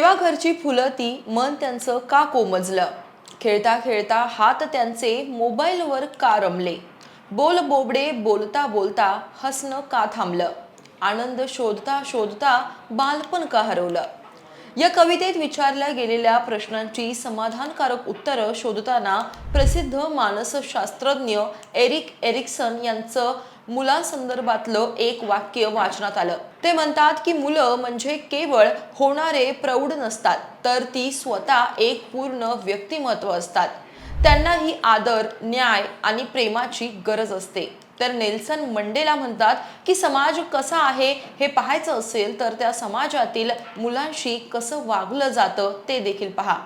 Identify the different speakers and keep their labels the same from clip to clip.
Speaker 1: देवाघरची फुलं ती मन त्यांचं का कोमजलं? खेळता खेळता हात त्यांचे मोबाईलवर का रमले? बोल बोबडे बोलता बोलता हसणं का थांबलं? आनंद शोधता शोधता बालपण का हरवलं? या कवितेत विचारल्या गेलेल्या प्रश्नांची समाधानकारक उत्तरं शोधताना प्रसिद्ध मानसशास्त्रज्ञ एरिक एरिक्सन यांचं मुलांसंदर्भातलं एक वाक्य वाचनात आलं. ते म्हणतात की मुलं म्हणजे केवळ होणारे प्रौढ नसतात तर ती स्वतः एक पूर्ण व्यक्तिमत्व असतात. त्यांनाही आदर न्याय आणि प्रेमाची गरज असते. तर नेल्सन मंडेला म्हणतात की समाज कसा आहे हे पाहायचं असेल तर त्या समाजातील मुलांशी कसं वागलं जातं ते देखील पहा.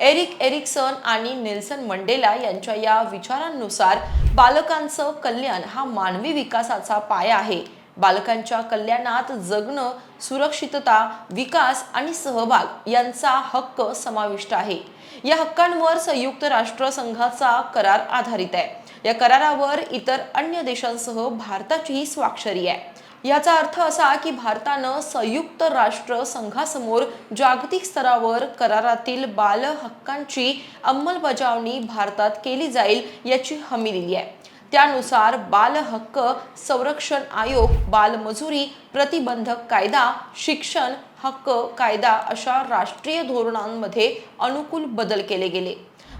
Speaker 1: एरिक एरिक्सन आणि नेल्सन मंडेला यांच्या या विचारांनुसार बालकांचं कल्याण हा मानवी विकासाचा पाया आहे. बालकांच्या कल्याणात जगणं सुरक्षितता विकास आणि सहभाग यांचा हक्क समाविष्ट आहे. या हक्कांवर संयुक्त राष्ट्रसंघाचा करार आधारित आहे. या करारावर इतर अन्य देशांसह भारताचीही स्वाक्षरी आहे. याचा अर्थ असा की भारतानं संयुक्त राष्ट्र संघासमोर जागतिक स्तरावर करारातील बाल हक्कांची अंमलबजावणी भारतात केली जाईल याची हमी दिली आहे. त्यानुसार बाल हक्क संरक्षण आयोग बालमजुरी प्रतिबंधक कायदा शिक्षण हक्क कायदा अशा राष्ट्रीय धोरणांमध्ये अनुकूल बदल केले गेले.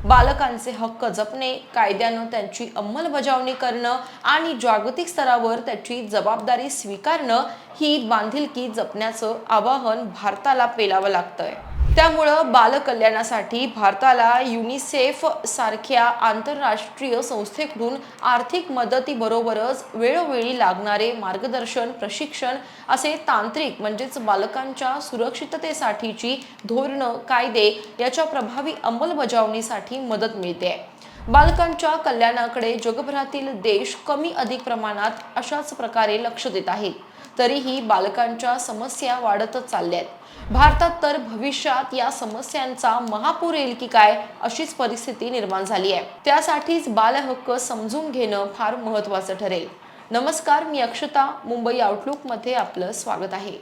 Speaker 1: बालकांचे हक्क जपणे कायद्यानं त्यांची अंमलबजावणी करणं आणि जागतिक स्तरावर त्याची जबाबदारी स्वीकारणं ही बांधिलकी जपण्याचं आवाहन भारताला पेलावं लागतंय. त्यामुळं बालकल्याणासाठी भारताला युनिसेफ सारख्या आंतरराष्ट्रीय संस्थेकडून आर्थिक मदतीबरोबरच वेळोवेळी लागणारे मार्गदर्शन प्रशिक्षण असे तांत्रिक म्हणजेच बालकांच्या सुरक्षिततेसाठीची धोरणं कायदे याच्या प्रभावी अंमलबजावणीसाठी मदत मिळते. बालकांच्या कल्याणाकडे जगभरातील देश कमी अधिक प्रमाणात अशाच प्रकारे लक्ष देत आहेत तरीही बालकांच्या समस्या वाढतच चालल्या आहेत. भारतात तर भविष्यात या समस्यांचा महापूर येईल की काय अशीच परिस्थिती निर्माण झाली आहे. त्यासाठीच बालहक्क समजून घेणं फार महत्त्वाचं ठरेल. नमस्कार मी अक्षता मुंबई आउटलुकमध्ये आपलं स्वागत आहे.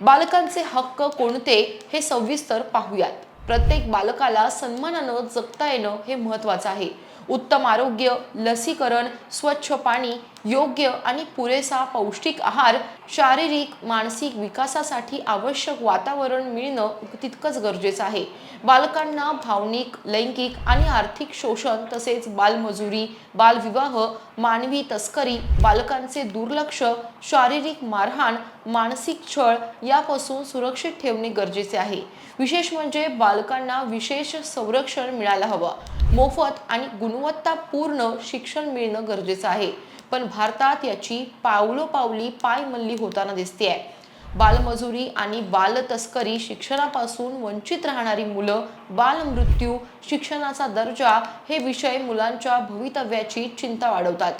Speaker 1: बालकांचे हक्क कोणते हे सविस्तर पाहूयात. प्रत्येक बालकाला सन्मानानं जगता येणं हे महत्त्वाचं आहे. उत्तम आरोग्य लसीकरण स्वच्छ पाणी योग्य आणि पुरेसा पौष्टिक आहार शारीरिक मानसिक विकासासाठी आवश्यक वातावरण मिळणं तितकंच गरजेचं आहे. बालकांना भावनिक लैंगिक आणि आर्थिक शोषण तसेच बालमजुरी बालविवाह मानवी तस्करी बालकांचे दुर्लक्ष शारीरिक मारहाण मानसिक छळ यापासून सुरक्षित ठेवणे गरजेचे आहे. विशेष म्हणजे बालकांना विशेष संरक्षण मिळायला हवं. मोफत आणि गुणवत्तापूर्ण शिक्षण मिळणं गरजेचं आहे. पण भारतात याची पावलोपावली पायमल्ली होताना दिसते आहे बालमजुरी आणि बालतस्करी शिक्षणापासून वंचित राहणारी मुलं बालमृत्यू शिक्षणाचा दर्जा हे विषय मुलांच्या भवितव्याची चिंता वाढवतात.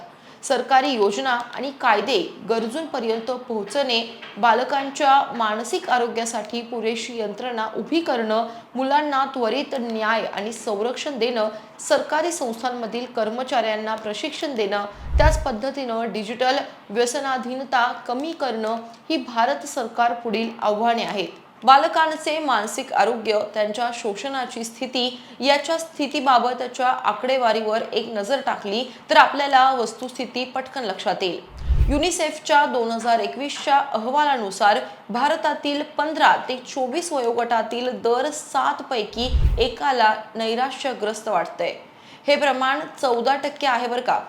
Speaker 1: सरकारी योजना आणि कायदे गरजूंपर्यंत पोहोचणे बालकांच्या मानसिक आरोग्यासाठी पुरेशी यंत्रणा उभी करणं मुलांना त्वरित न्याय आणि संरक्षण देणं सरकारी संस्थांमधील कर्मचाऱ्यांना प्रशिक्षण देणं त्याच पद्धतीनं डिजिटल व्यसनाधीनता कमी करणं ही भारत सरकार पुढील आव्हाने आहेत. बालकांचे मानसिक आरोग्य त्यांच्या शोषणाची स्थिती याच्या स्थितीबाबतच्या आकडेवारीवर एक नजर टाकली तर आपल्याला वस्तुस्थिती पटकन लक्षात येईल. युनिसेफच्या दोन हजार एकवीसच्या अहवालानुसार भारतातील पंधरा ते चोवीस वयोगटातील दर सात पैकी एकाला नैराश्यग्रस्त वाटतंय. हे प्रमाण चौदा टक्के आहे बरं का?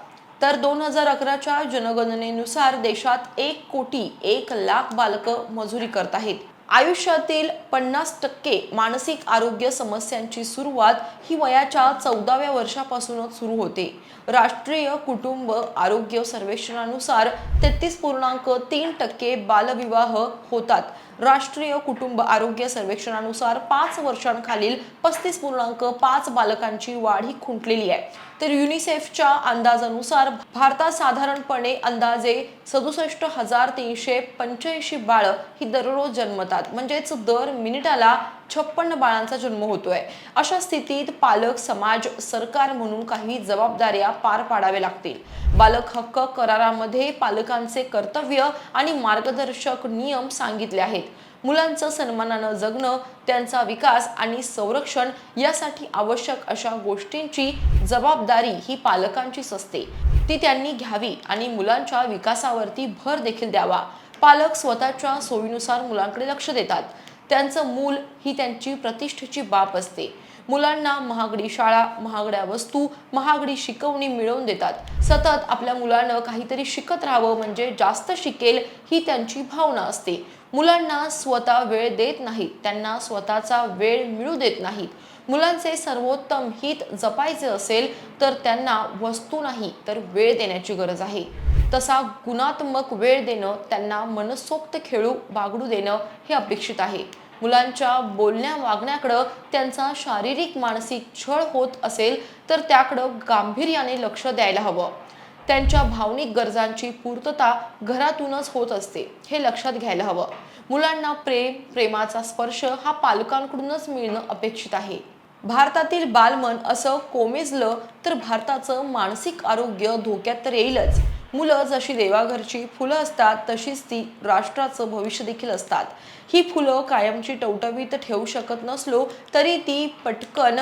Speaker 1: तर दोन हजार अकराच्या जनगणनेनुसार देशात एक कोटी एक लाख बालकं मजुरी करत आहेत. आयुष्यातील पन्नास टक्के मानसिक आरोग्य समस्यांची सुरुवात ही वयाच्या चौदाव्या वर्षापासूनच सुरू होते. राष्ट्रीय कुटुंब आरोग्य सर्वेक्षणानुसार तेहतीस पूर्णांक तीन टक्के बालविवाह होतात. राष्ट्रीय कुटुंब आरोग्य सर्वेक्षणानुसार पाच वर्षांखालील पस्तीस पूर्णांक पाच बालकांची वाढ ही खुंटलेली आहे. तर युनिसेफच्या अंदाजानुसार भारतात साधारणपणे अंदाजे सदुसष्ट हजार तीनशे पंच्याऐंशी बाळं ही दररोज जन्मतात. म्हणजेच दर मिनिटाला छप्पन्न बाळांचा जन्म होतोय. अशा स्थितीत पालक समाज सरकार म्हणून काही जबाबदाऱ्या पार पाडाव्या लागतील. बालक हक्क करारामध्ये पालकांचे कर्तव्य आणि मार्गदर्शक नियम सांगितले आहेत. मुलांचं सन्मानानं जगणं त्यांचा विकास आणि संरक्षण यासाठी आवश्यक अशा गोष्टींची जबाबदारी ही पालकांचीच असते. ती त्यांनी घ्यावी आणि मुलांच्या विकासावरती भर देखील द्यावा. पालक स्वतःच्या सोयीनुसार मुलांकडे लक्ष देतात. त्यांचं मूल ही त्यांची प्रतिष्ठेची बाब असते. मुलांना महागडी शाळा महागड्या वस्तू महागडी शिकवणी मिळवून देतात. सतत आपल्या मुलांना काहीतरी शिकत राहावं म्हणजे जास्त शिकेल ही त्यांची भावना असते. मुलांना स्वतः वेळ देत नाहीत त्यांना स्वतःचा वेळ मिळू देत नाहीत. मुलांचे सर्वोत्तम हित जपायचे असेल तर त्यांना वस्तू नाही तर वेळ देण्याची गरज आहे. तसा गुणात्मक वेळ देणं त्यांना मनसोक्त खेळू बागडू देणं हे अपेक्षित आहे. मुलांच्या बोलण्या वागण्याकडं त्यांचा शारीरिक मानसिक छळ होत असेल तर त्याकडं गांभीर्याने लक्ष द्यायला हवं. त्यांच्या भावनिक गरजांची पूर्तता घरातूनच होत असते हे लक्षात घ्यायला हवं. मुलांना प्रेम प्रेमाचा स्पर्श हा पालकांकडूनच मिळणं अपेक्षित आहे. भारतातील बालमन असं कोमेजलं तर भारताचं मानसिक आरोग्य धोक्यात तर येईलच. मुलं जशी देवाघरची फुलं असतात तशीच ती राष्ट्राचं भविष्य देखील असतात. ही फुलं कायमची टवटवीत ठेवू शकत नसलो तरी ती पटकन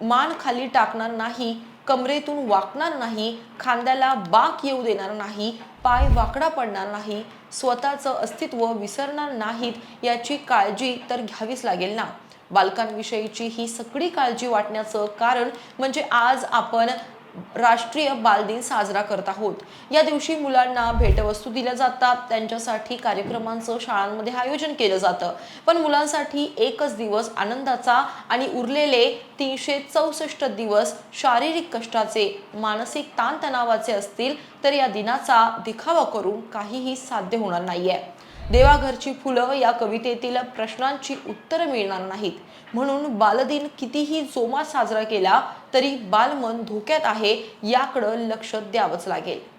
Speaker 1: मान खाली टाकणार नाही कमरेतून वाकणार नाही खांद्याला बाक येऊ देणार नाही पाय वाकडा पडणार नाही स्वतःचं अस्तित्व विसरणार नाहीत याची काळजी तर घ्यावीच लागेल ना. बालकांविषयीची ही सगळी काळजी वाटण्याचं कारण म्हणजे आज आपण राष्ट्रीय बालदिन साजरा करत आहोत. या दिवशी मुलांना भेटवस्तू दिल्या जातात. त्यांच्यासाठी कार्यक्रमांचं शाळांमध्ये आयोजन केलं जातं. पण मुलांसाठी एकच दिवस आनंदाचा आणि उरलेले तीनशे चौसष्ट दिवस शारीरिक कष्टाचे मानसिक ताणतणावाचे असतील तर या दिनाचा दिखावा करून काहीही साध्य होणार नाहीये. देवाघरची फुलं या कवितेतील प्रश्नांची उत्तरं मिळणार नाहीत. म्हणून बालदिन कितीही जोमात साजरा केला तरी बालमन धोक्यात आहे याकडं लक्ष द्यावंच लागेल.